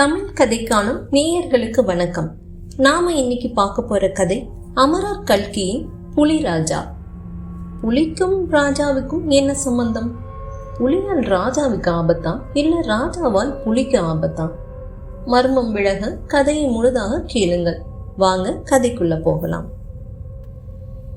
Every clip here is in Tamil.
தமிழ் கதைக்கான நேயர்களுக்கு வணக்கம். நாம இன்னைக்கு பார்க்க போற கதை அமரர் கல்கியின் புலி ராஜா. புலிக்கும் ராஜாவுக்கும் என்ன சம்பந்தம்? புலியால் ராஜாவுக்கு ஆபத்தா? இல்ல ராஜாவால் புலிக்கு ஆபத்தா? மர்மம் விலக கதையை முழுதாக கேளுங்கள். வாங்க கதைக்குள்ள போகலாம்.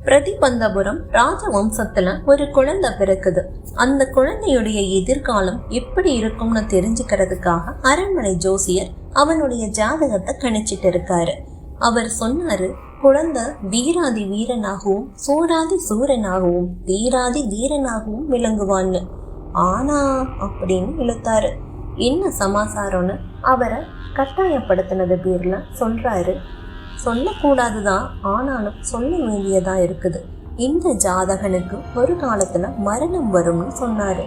பிரதிபந்தபுரம் ராஜ வம்சத்துல ஒரு குழந்தை பிறக்குது. அந்த குழந்தையுடைய எதிர்காலம் எப்படி இருக்கும்னு தெரிஞ்சுக்கிறதுக்காக அரண்மனை ஜோசியர் அவனுடைய ஜாதகத்தை கணிச்சிட்டு இருக்காரு. அவர் சொன்னாரு குழந்தை வீராதி வீரனாகவும் சூராதி சூரனாகவும் வீராதி வீரனாகவும் விளங்குவான்னு. ஆனா அப்படின்னு இழுத்தாரு. என்ன சமாசாரம்னு அவரை கட்டாயப்படுத்தினது பேர்ல சொல்றாரு சொல்லக்கூடாது தான் ஆனாலும் சொல்ல வேண்டியதா இருக்குது. இந்த ஜாதகனுக்கு ஒரு காலத்துல மரணம் வரும்னு சொன்னாரு.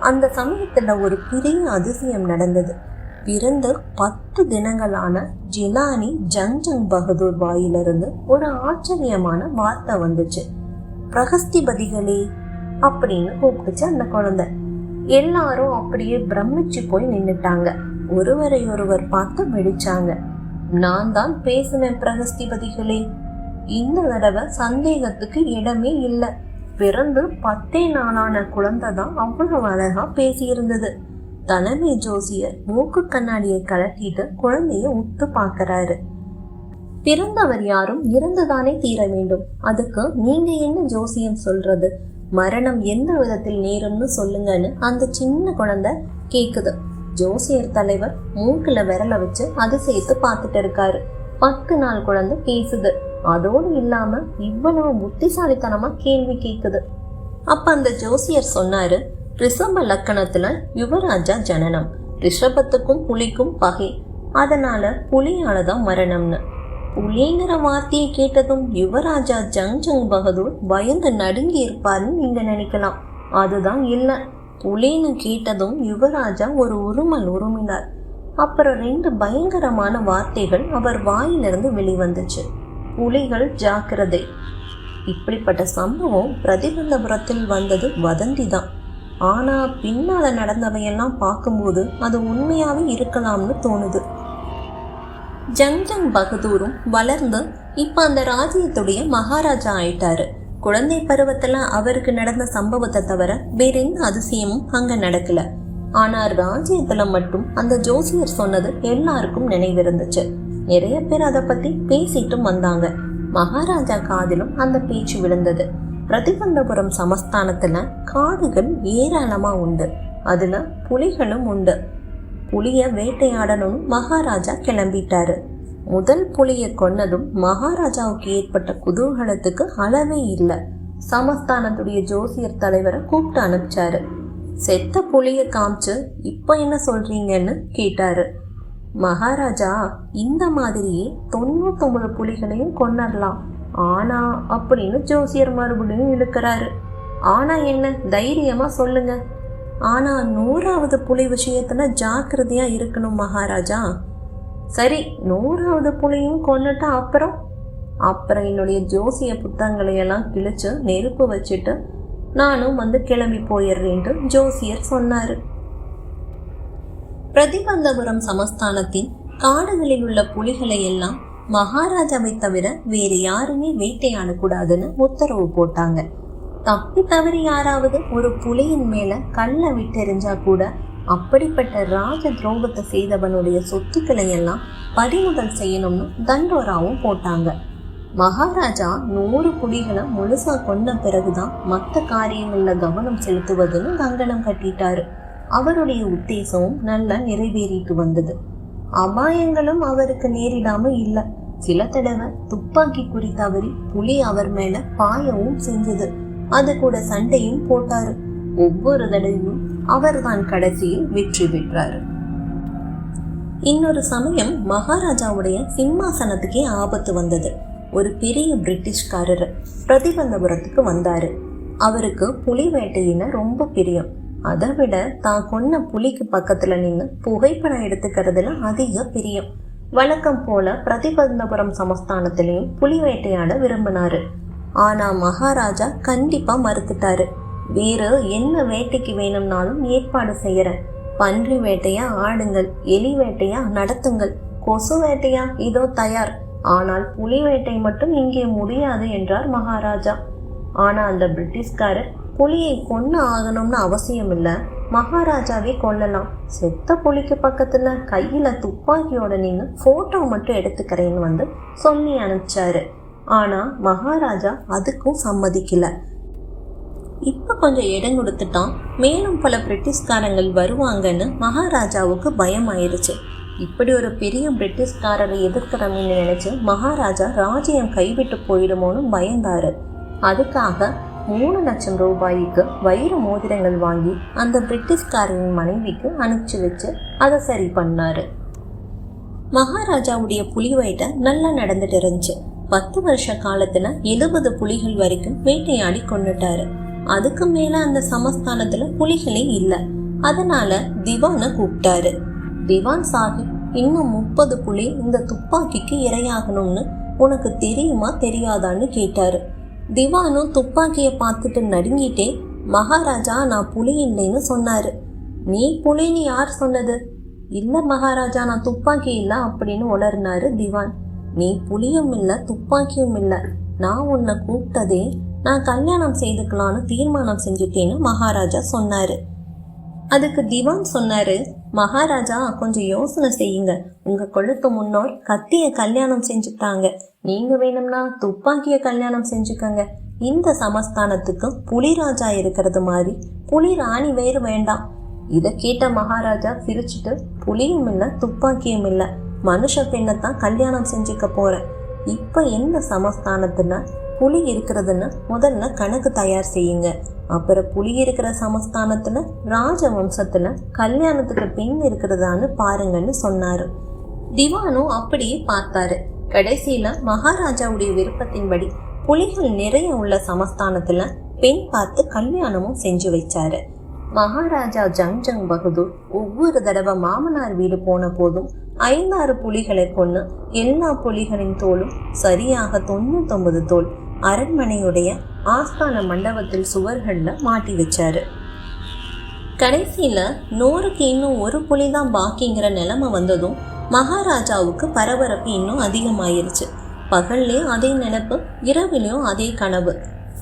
அந்த சமயத்துல ஒரு பெரிய அதிசயம் நடந்தது. பிறந்த பத்து தினங்களான ஜிலானி ஜங் பகதூர் வாயிலிருந்து ஒரு ஆச்சரியமான வார்த்தை வந்துச்சு. பிரகஸ்திபதிகளே அப்படின்னு கூப்பிட்டுச்சு அந்த குழந்தை. எல்லாரும் அப்படியே பிரமிச்சு போய் நின்னுட்டாங்க. ஒருவரை ஒருவர் பார்த்து வெடிச்சாங்க நான் தான் பேசினேன் பிரகஸ்திபதிகளே. இந்த தடவை சந்தேகத்துக்கு இடமே இல்லை. பிறந்து பத்தே நாளான குழந்தை தான் அவ்வளவு அழகா பேசியிருந்தது. தலைமை ஜோசியர் மூக்கு கண்ணாடியை கலட்டிட்டு குழந்தைய உத்து பார்க்கறாரு. பிறந்தவர் யாரும் இறந்துதானே தீர வேண்டும். அதுக்கு நீங்க என்ன ஜோசியம் சொல்றது? மரணம் எந்த விதத்தில் நேரும்னு சொல்லுங்கன்னு அந்த சின்ன குழந்தை கேக்குது. ஜோசியர் தலைவர் மூக்குல விரல வச்சு அதிசயத்து சேர்த்து பார்த்துட்டு இருக்காரு. பத்து நாள் குழந்தை பேசுது. அதோடு இல்லாம இவ்வளவு புத்திசாலித்தனமா கேள்வி கேக்குது. அப்ப அந்த ஜோசியர் சொன்னாரு ரிஷப லக்கணத்துல யுவராஜா ஜனனம். ரிஷபத்துக்கும் புலிக்கும் பகை. அதனால புலியாலதான் மரணம்னு. புலிங்கிற வார்த்தையை கேட்டதும் யுவராஜா ஜங் ஜங் பகதூர் பயந்து நடுங்கி இருப்பாருன்னு நீங்க நினைக்கலாம். அதுதான் இல்லை. புலின்னு கேட்டதும் யுவராஜா ஒரு உருமல் உருமினார். அப்புறம் ரெண்டு பயங்கரமான வார்த்தைகள் அவர் வாயிலிருந்து வெளிவந்துச்சு. புலிகள் ஜாக்கிரதை. இப்படிப்பட்ட சம்பவம் பிரதிபந்தபுரத்தில் வந்தது வதந்தி தான் ஆனா பின்னால நடந்தவையெல்லாம் பார்க்கும்போது அது உண்மையாவே இருக்கலாம்னு தோணுது. ஜங் ஜங் பகதூரும் வளர்ந்து இப்ப அந்த ராஜ்யத்துடைய மகாராஜா ஆயிட்டாரு. குழந்தை பருவத்துல அவருக்கு நடந்த சம்பவத்தை தவிர வேற எந்த அதிசயமும் அங்க நடக்கல. ஆனா ராஜ்யத்துல மட்டும் அந்த ஜோசியர் சொன்னது எல்லாருக்கும் நினைவிருந்துச்சு. நிறைய பேர் அதை பத்தி பேசிட்டும் வந்தாங்க. மகாராஜா காதிலும் அந்த பேச்சு விழுந்தது. பிரதிபந்தபுரம் சமஸ்தானத்துல காடுகள் ஏராளமா உண்டு. அதுல புலிகளும் உண்டு. புலிய வேட்டையாடணும்னு மகாராஜா கிளம்பிட்டாரு. முதல் புலியை கொன்னதும் மகாராஜாவுக்கு ஏற்பட்ட குதூகலத்துக்கு அளவே இல்லை. சமஸ்தானத்துடைய ஜோசியர் தலைவரை கூப்பிட்டு அனுப்பிச்சாரு. செத்த புலிய காமிச்சு இப்போ என்ன சொல்றீங்கன்னு? கேட்டாரு. மகாராஜா இந்த மாதிரியே தொண்ணூத்தொம்பது புலிகளையும் கொன்னரலாம். ஆனா அப்படின்னு ஜோசியர் மறுபடியும் இழுக்கிறாரு. ஆனா என்ன? தைரியமா சொல்லுங்க. ஆனா நூறாவது புலி விஷயத்துல ஜாக்கிரதையா இருக்கணும் மகாராஜா. சரி நூறாவது புலியும் கொண்டுட்டு அப்புறம்? அப்புறம் என்னுடைய ஜோசிய புத்தகங்களை எல்லாம் கிழிச்சு நெருப்பு வச்சுட்டு நானும் வந்து கிளம்பி போயிடுறேன்ட்டு ஜோசியர் சொன்னாரு. பிரதிபந்தபுரம் சமஸ்தானத்தின் காடுகளில் உள்ள புலிகளை எல்லாம் மகாராஜாவை தவிர வேறு யாருமே வேட்டையாடக்கூடாதுன்னு உத்தரவு போட்டாங்க. தப்பி தவறி யாராவது ஒரு புலியின் மேல கல்ல விட்டெறிஞ்சா கூட அப்படிப்பட்ட ராஜ துரோகத்தை செய்தவனுடைய சொத்துக்களை எல்லாம் பறிமுதல் செய்யணும்னு தண்டோராவும் போட்டாங்க. மகாராஜா நூறு புலிகளை முழுசா கொன்ன பிறகுதான் மற்ற காரியங்கள்ல கவனம் செலுத்துவதுன்னு கங்கணம் கட்டிட்டாரு. அவருடைய உத்தேசமும் நல்லா நிறைவேறிட்டு வந்தது. அபாயங்களும் அவருக்கு நேரிடாம இல்ல. சில தடவை துப்பாக்கி குறி தவறி புலி அவர் மேல பாயவும் செஞ்சது. அது கூட சண்டையும் போட்டாரு. ஒவ்வொரு தடவையும் அவர்தான் கடைசியில் வெற்றி பெற்றார். இன்னொரு சமயம் மகாராஜாவுடைய சிம்மாசனத்துக்கே ஆபத்து வந்தது. ஒரு பெரிய பிரிட்டிஷ்காரர் பிரதிபந்தபுரத்துக்கு வந்தாரு. அவருக்கு புலி வேட்டையின ரொம்ப பிரியம். அதை விட தான் கொன்ன புலிக்கு பக்கத்துல நின்று புகைப்படம் எடுத்துக்கிறதுல அதிக பிரியம். வழக்கம் போல பிரதிபந்தபுரம் சமஸ்தானத்திலையும் புலி வேட்டையாட விரும்பினாரு. ஆனா மகாராஜா கண்டிப்பா மறுத்துட்டாரு. வேறு என்ன வேட்டைக்கு வேணும்னாலும் ஏற்பாடு செய்கிறேன் பன்றி வேட்டையா ஆடுங்கள். எலி வேட்டையா நடத்துங்கள். கொசு வேட்டையா? இதோ தயார். ஆனால் புலி வேட்டை மட்டும் இங்கே முடியாது என்றார் மகாராஜா. ஆனா அந்த பிரிட்டிஷ்காரர் புலியை கொன்னு ஆகணும்னு அவசியம் இல்லை மகாராஜாவே கொல்லலாம். செத்த புலிக்கு பக்கத்துல கையில துப்பாக்கியோட நீங்கள் போட்டோ மட்டும் எடுத்துக்கிறேன்னு வந்து சொல்லி அனுப்பிச்சாரு. ஆனா மகாராஜா அதுக்கும் சம்மதிக்கல. இப்போ கொஞ்சம் இடம் கொடுத்துட்டான். மேலும் பல பிரிட்டிஷ்காரங்கள் வருவாங்கன்னு மகாராஜாவுக்கு பயம் ஆயிருச்சு இப்படி ஒரு பெரிய பிரிட்டிஷ்காரரை எதிர்க்கிறோம்னு நினைச்சு மகாராஜா ராஜ்யம் கைவிட்டு போயிடுமோன்னு பயந்தாரு. அதுக்காக மூணு லட்சம் ரூபாய்க்கு வைர மோதிரங்கள் வாங்கி அந்த பிரிட்டிஷ்காரரின் மனைவிக்கு அனுப்பிச்சு வச்சு அதை சரி பண்ணாரு. மகாராஜாவுடைய புலி வேட்டை நல்லா நடந்துட்டு இருந்துச்சு. பத்து வருஷ காலத்துல எழுபது புலிகள் வரைக்கும் வேட்டையாடி கொண்டுட்டாரு. அதுக்கு மேல அந்த சமஸ்தானத்துல புலிகளே இல்ல. அதனால திவான கூப்பிட்டாரு. திவான் சாஹிப் இன்னும் முப்பது புலி இந்த துப்பாக்கிக்கு இரையாகணும்னு உனக்கு தெரியுமா தெரியாதான்னு கேட்டாரு. திவானும் துப்பாக்கியை பார்த்துட்டு நடுங்கிட்டே மகாராஜா நான் புலி இல்லைன்னு சொன்னாரு. நீ புலின்னு யார் சொன்னது? இல்ல மகாராஜா நான் துப்பாக்கி இல்ல அப்படின்னு உணர்னாரு திவான். நீ புலியும் இல்ல துப்பாக்கியும் இல்ல. நான் உன்னை கூப்பிட்டதே நான் கல்யாணம் செய்துக்கலான்னு தீர்மானம் செஞ்சுட்டேன்னு மகாராஜா சொன்னாரு. அதுக்கு திவான் சொன்னாரு மகாராஜா கொஞ்சம் யோசனை செய்யுங்க. உங்க கொழுத்து முன்னோர் கத்திய கல்யாணம் செஞ்சுட்டாங்க. நீங்க வேணும்னா துப்பாக்கிய கல்யாணம் செஞ்சுக்கங்க. இந்த சமஸ்தானத்துக்கு புலிராஜா இருக்கிறது மாதிரி புலி ராணி வேறு வேண்டாம். இதை கேட்ட மகாராஜா சிரிச்சுட்டு புலியும் இல்லை துப்பாக்கியும் இல்லை. மனுஷ பெண்ணை தான் கல்யாணம் செஞ்சுக்க போறேன். இப்ப என்ன சமஸ்தானத்துன்னா புலி இருக்கிறதுன்னு முதல்ல கணக்கு தயார் செய்யுங்க. அப்புறம் புலி இருக்கிற சமஸ்தானத்துல ராஜ வம்சத்தில் கல்யாணத்துக்கு பெண் இருக்கிறதான்னு பாருங்கன்னு சொன்னாரு. திவானும் அப்படியே பார்த்தாரு. கடைசியில மகாராஜாவுடைய விருப்பத்தின்படி புலிகள் நிறைய உள்ள சமஸ்தானத்துல பெண் பார்த்து கல்யாணமும் செஞ்சு வச்சாரு. மகாராஜா ஜங் ஜங் பகதூர் ஒவ்வொரு தடவை மாமனார் வீடு போன போதும் ஐந்தாறு புலிகளை கொண்டு எல்லா புலிகளின் தோலும் சரியாக தொண்ணூத்தொன்பது தோல் அரண்மனையுடைய ஆஸ்தான மண்டபத்தில் சுவர்களில் மாட்டி வச்சாரு. கடைசியில் நூறுக்கு இன்னும் ஒரு புலி தான் பாக்கிங்கிற நிலைமை வந்ததும் மகாராஜாவுக்கு பரபரப்பு இன்னும் அதிகமாயிருச்சு. பகல்லையும் அதே நினப்பு இரவிலையும் அதே கனவு.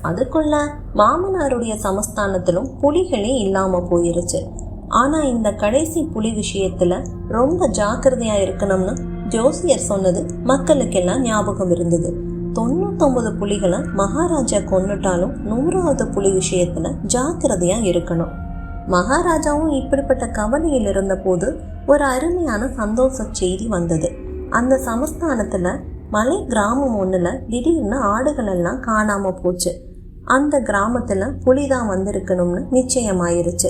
அதுக்குள்ள மாமனாருடைய சமஸ்தானத்திலும் புலிகளே இல்லாமல் போயிருச்சு. ஆனால் இந்த கடைசி புலி விஷயத்தில் ரொம்ப ஜாக்கிரதையாக இருக்கணும்னு ஜோசியர் சொன்னது மக்களுக்கெல்லாம் ஞாபகம் இருந்தது. தொண்ணூத்தொன்பது புலிகளை மகாராஜா கொண்டுட்டாலும் நூறாவது புலி விஷயத்துல ஜாக்கிரதையா இருக்கணும். மகாராஜாவும் இப்படிப்பட்ட கவலையில் இருந்தபோது ஒரு அருமையான சந்தோஷ செய்தி வந்தது. அந்த சமஸ்தானத்துல மலை கிராமம் ஒண்ணுல திடீர்னு ஆடுகள் எல்லாம் காணாம போச்சு. அந்த கிராமத்துல புலிதான் வந்திருக்கணும்னு நிச்சயமாயிருச்சு.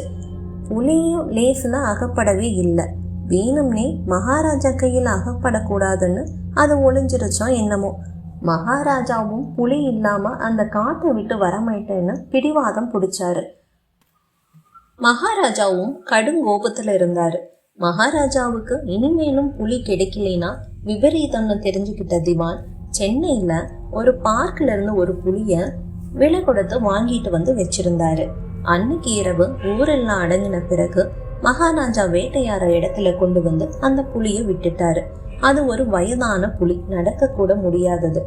புலியும் லேசுல அகப்படவே இல்லை. வேணும்னே மகாராஜா கையில் அகப்படக்கூடாதுன்னு அது ஒளிஞ்சிருச்சோம் என்னமோ. மகாராஜாவும் புலி இல்லாம அந்த காட்டை விட்டு வரமாட்டேன்னு பிடிவாதம் பிடிச்சாரு. மகாராஜாவும் கடும் கோபத்துல இருந்தாரு. மகாராஜாவுக்கு இனிமேலும் புலி கிடைக்கலைன்னா விபரீதம்னு தெரிஞ்சுக்கிட்ட திவான் சென்னையில ஒரு பார்க்ல இருந்து ஒரு புலிய விலை கொடுத்து வாங்கிட்டு வந்து வச்சிருந்தாரு. அன்னைக்கு இரவு ஊரெல்லாம் அடங்கின பிறகு மகாராஜா வேட்டையார இடத்துல கொண்டு வந்து அந்த புளிய விட்டுட்டாரு. அது ஒரு வயதான புலி. நடக்க கூட முடியாதது.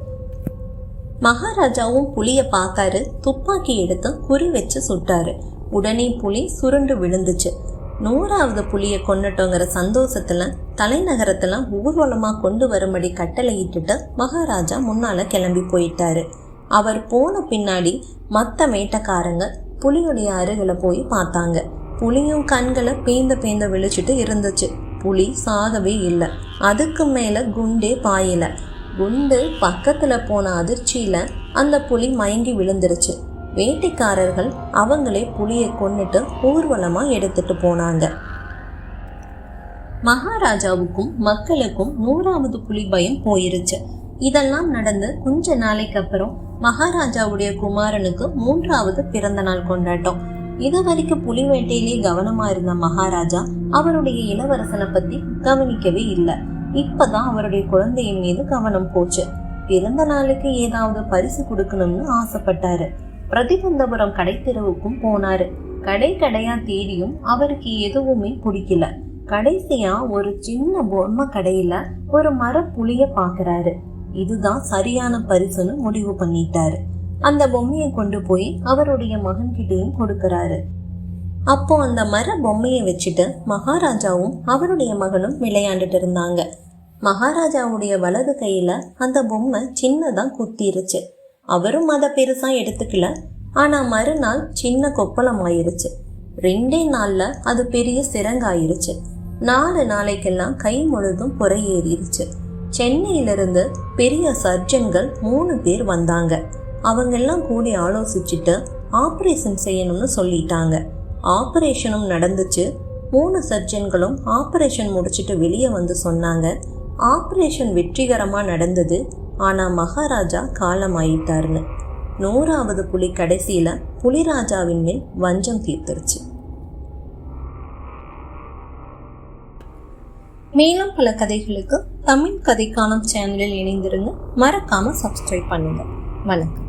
மகாராஜாவும் புலிய பார்த்தாரு. துப்பாக்கி எடுத்து குறி வச்சு சுட்டாரு. உடனே புலி சுருண்டு விழுந்துச்சு. நூறாவது புலிய கொண்டுட்டோங்கிற சந்தோஷத்துல தலைநகரத்துல ஊர்வலமா கொண்டு வரும்படி கட்டளையிட்டுட்டு மகாராஜா முன்னால கிளம்பி போயிட்டாரு. அவர் போன பின்னாடி மத்த மேட்டக்காரங்க புலியுடைய அருகில போய் பார்த்தாங்க. புலியும் கண்களை பேந்த பேந்த விழிச்சிட்டு இருந்துச்சு. புலி சாகவே இல்லை. அதுக்கு மேல குண்டே பாயலை. குண்டு பக்கத்துல போன அதிர்ச்சியில அந்த புலி மயங்கி விழுந்துருச்சு. வேட்டைக்காரர்கள் அவங்களே புலியை கொன்னுட்டு ஊர்வலமா எடுத்துட்டு போனாங்க. மகாராஜாவுக்கும் மக்களுக்கும் நூறாவது புலி பயம் போயிருச்சு. இதெல்லாம் நடந்து கொஞ்ச நாளைக்கு அப்புறம் மகாராஜாவுடைய குமாரனுக்கு மூன்றாவது பிறந்த நாள் கொண்டாட்டம். இது வரைக்கும் புலி கவனமா இருந்த மகாராஜா அவருடைய இளவரசனை பத்தி கவனிக்கவே இல்லை. இப்பதான் அவருடைய குழந்தையின் மீது கவனம் போச்சு. பிறந்த நாளுக்கு ஏதாவது பரிசு கொடுக்கணும்னு ஆசைப்பட்டாரு. பிரதிபந்தபுரம் கடைத்தெருவுக்கும் போனாரு. கடை கடையா தேடியும் அவருக்கு எதுவுமே பிடிக்கல. கடைசியா ஒரு சின்ன பொம்மை கடையில ஒரு மர புளிய பாக்குறாரு. இதுதான் சரியான பரிசுன்னு முடிவு பண்ணிட்டாரு. அந்த பொம்மையை கொண்டு போய் அவருடைய மகன்கிட்டயும் கொடுக்கறாரு. அப்போ அந்த மர பொம்மையை வச்சுட்டு மகாராஜாவும் அவருடைய மகனும் விளையாண்டுட்டு இருந்தாங்க. மகாராஜாவுடைய வலது கையில அந்த பொம்மை சின்னதா குத்திருச்சு. அவரும் அதை பெருசா எடுத்துக்கல. ஆனா மறுநாள் சின்ன கொப்பளம் ஆயிருச்சு ரெண்டே நாள்ல அது பெரிய சிறங்காயிருச்சு நாலு நாளைக்கெல்லாம் கை முழுதும் புறையேறிடுச்சு சென்னையிலிருந்து பெரிய சர்ஜன்கள் மூணு பேர் வந்தாங்க. அவங்கெல்லாம் கூடி ஆலோசிச்சுட்டு ஆப்ரேஷன் செய்யணும்னு சொல்லிட்டாங்க. ஆப்ரேஷனும் நடந்துச்சு. மூணு சர்ஜன்களும் ஆப்ரேஷன் முடிச்சிட்டு வெளியே வந்து சொன்னாங்க. ஆப்ரேஷன் வெற்றிகரமாக நடந்தது. ஆனால் மகாராஜா காலமாயிட்டாருன்னு. நூறாவது புலி கடைசியில் புலிராஜாவின் மேல் வஞ்சம் தீர்த்துருச்சு. மேலும் பல கதைகளுக்கு தமிழ் கதைக்கான சேனலில் இணைந்திருங்க. மறக்காம சப்ஸ்கிரைப் பண்ணுங்க. வணக்கம்.